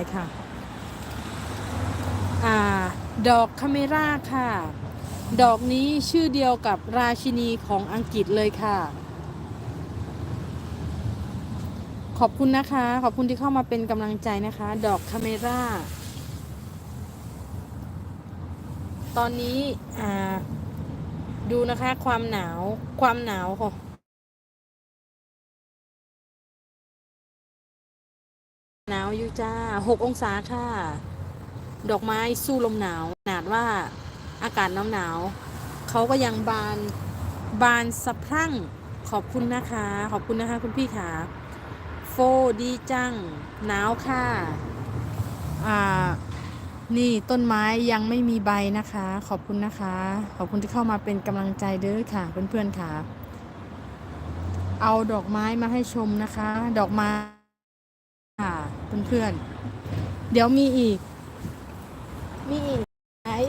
ายค่ะอ่าดอกคาเมราค่ะ ดอกนี้ชื่อเดียวกับราชินีของอังกฤษเลยค่ะ ขอบคุณนะคะ ขอบคุณที่เข้ามาเป็นกำลังใจนะคะ ดอกคาเมราตอนนี้ดูนะคะความหนาวความหนาวค่ะ หนาวอยู่จ้าหกองศาค่ะ ดอกไม้สู้ลมหนาวขนาดว่าอากาศหนาวหนาวเขาก็ยังบานบานสะพรั่งขอบคุณนะคะ ขอบคุณนะคะคุณพี่ขาโฟดีจังหนาวค่ะอ่านี่ต้นไม้ยังไม่มีใบนะคะ ขอบคุณนะคะ ขอบคุณที่เข้ามาเป็นกำลังใจเด้อค่ะเพื่อนๆค่ะ เอาดอกไม้มาให้ชมนะคะ ดอกไม้ ค่ะเพื่อนๆ เดี๋ยวมีอีก มีอีกหลาย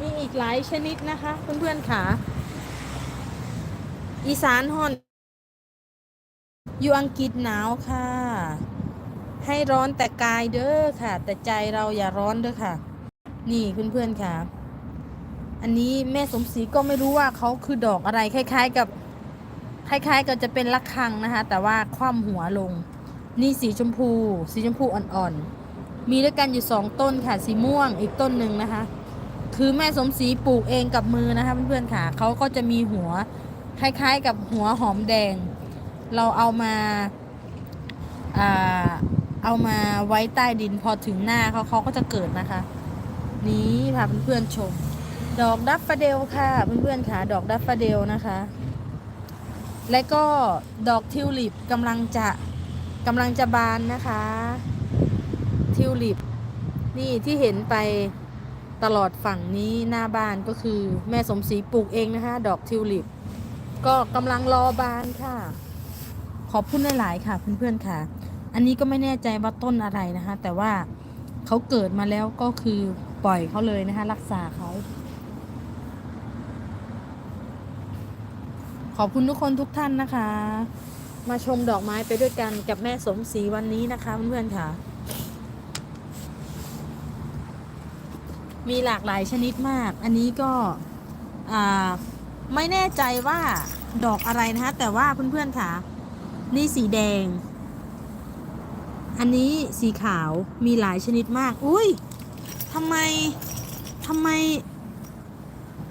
มีอีกหลายชนิดนะคะ เพื่อนๆค่ะ อีสานฮอนอยู่อังกฤษหนาวค่ะ ให้ร้อนแต่กายเด้อค่ะ แต่ใจเราอย่าร้อนเด้อค่ะ นี่เพื่อนๆค่ะ อันนี้แม่สมศรีก็ไม่รู้ว่าเขาคือดอกอะไรคล้าย ๆ กับ คล้าย ๆกับจะเป็นระฆังนะคะ แต่ว่าคว่ำหัวลง นี่สีชมพู สีชมพูอ่อนๆ มีด้วยกันอยู่สองต้นค่ะ สีม่วงอีกต้นหนึ่งนะคะ คือแม่สมศรีปลูกเองกับมือนะคะเพื่อนๆค่ะ เขาก็จะมีหัวคล้ายๆ กับหัวหอมแดง เราเอามาอเอามาไว้ใต้ดินพอถึงหน้าเขาเขาก็จะเกิดนะคะ นี้พาเพื่อนๆชม ดอกดัฟฟาเดลค่ะเพื่อนๆค่ะ ดอกดัฟฟาเดลนะคะ และก็ดอกทิวลิปกำลังจะ กำลังจะบานนะคะ ทิวลิป นี่ที่เห็นไปตลอดฝั่งนี้หน้าบ้านก็คือแม่สมศรีปลูกเองนะคะ ดอกทิวลิป ก็กำลังรอบานค่ะ ขอบคุณหลาย ๆ ค่ะเพื่อน ๆ ค่ะ อันนี้ก็ไม่แน่ใจว่าต้นอะไรนะคะ แต่ว่าเขาเกิดมาแล้วก็คือปล่อยเขาเลยนะคะ รักษาเขา ขอบคุณทุกคนทุกท่านนะคะ มาชมดอกไม้ไปด้วยกันกับแม่สมศรีวันนี้นะคะเพื่อนๆค่ะ มีหลากหลายชนิดมาก อันนี้ก็ไม่แน่ใจว่าดอกอะไรนะคะ แต่ว่าเพื่อนๆค่ะ นี่สีแดง อันนี้สีขาวมีหลายชนิดมาก อุ้ยทำไมทำไม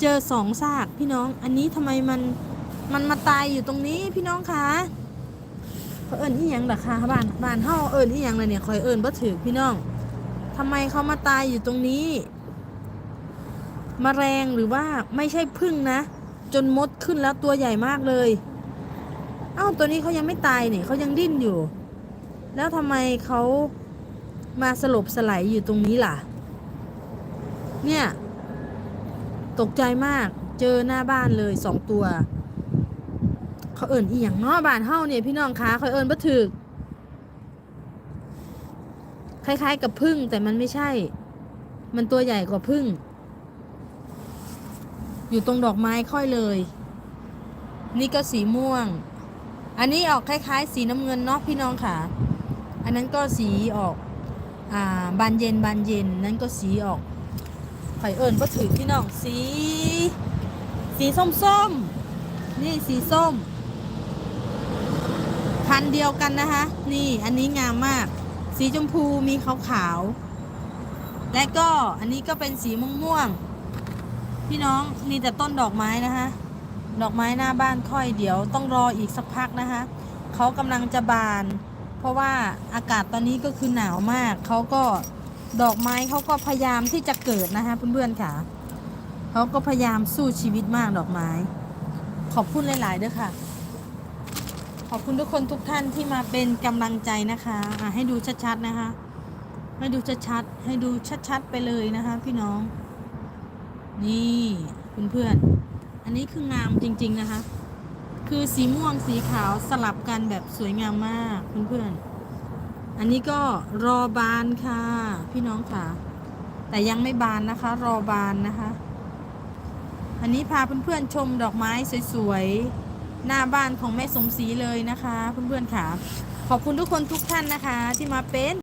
เจอสองซากพี่น้อง อันนี้ทำไมมันมันมาตายอยู่ตรงนี้พี่น้องคะ เขาเอิญอีหยังล่ะคะบ้านบ้านเฮาเอิญอีหยังเลยเนี่ยคอยเอิญบ่ถือพี่น้องทำไมเขามาตายอยู่ตรงนี้มแมลงหรือว่าไม่ใช่พึ่งนะ จนมดขึ้นแล้วตัวใหญ่มากเลย เอ้าตัวนี้เขายังไม่ตายเนี่ยเขายังดิ้นอยู่ แล้วทำไมเขามาสลบสลายอยู่ตรงนี้ล่ะ เนี่ย ตกใจมากเจอหน้าบ้านเลยสองตัว เขาเอิญอีหยังเนาะบ้านเฮาเนี่ยพี่น้องคะเขาเอิญบ่ถึกคล้ายๆกับพึ่งแต่มันไม่ใช่ มันตัวใหญ่กว่าพึ่ง อยู่ตรงดอกไม้ค่อยเลย นี่ก็สีม่วง อันนี้ออกคล้าย ๆ สีน้ำเงินเนาะพี่น้องค่ะ อันนั้นก็สีออก อ่าบานเย็นบานเย็น นั่นก็สีออกข่เอิญก็ถือพี่น้องสี สีส้มส้มๆนี่สีส้ม พันเดียวกันนะคะ นี่อันนี้งามมาก สีชมพูมีขาวขาวๆและก็อันนี้ก็เป็นสีม่วงม่วงๆพี่น้องมีแต่ต้นดอกไม้นะคะ ดอกไม้หน้าบ้านค่อยเดี๋ยวต้องรออีกสักพักนะคะเขากำลังจะบาน เพราะว่าอากาศตอนนี้ก็คือหนาวมากเขาก็ดอกไม้เขาก็พยายามที่จะเกิดนะคะเพื่อนๆค่ะเขาก็พยายามสู้ชีวิตมากดอกไม้ ขอบคุณหลาย ๆ ด้วยค่ะ อบคุณทุกคนทุกท่านที่มาเป็นกำลังใจนะคะะให้ดูชัดๆนะคะ ให้ดูชัดๆให้ดูชัดๆไปเลยนะคะ พี่น้อง นี่เพื่อนๆอันนี้คืองามจริง ๆนะคะ คือสีม่วงสีขาวสลับกันแบบสวยงามมากเพื่อนๆอันนี้ก็รอบานค่ะ พี่น้องค่ะแต่ยังไม่บานนะคะ รอบานนะคะ อันนี้พาเพื่อนๆชมดอกไม้สวยๆ หน้าบ้านของแม่สมศรีเลยนะคะเพื่อนๆค่ะ ขอบคุณทุกคนทุกท่านนะคะ ที่มาเป็น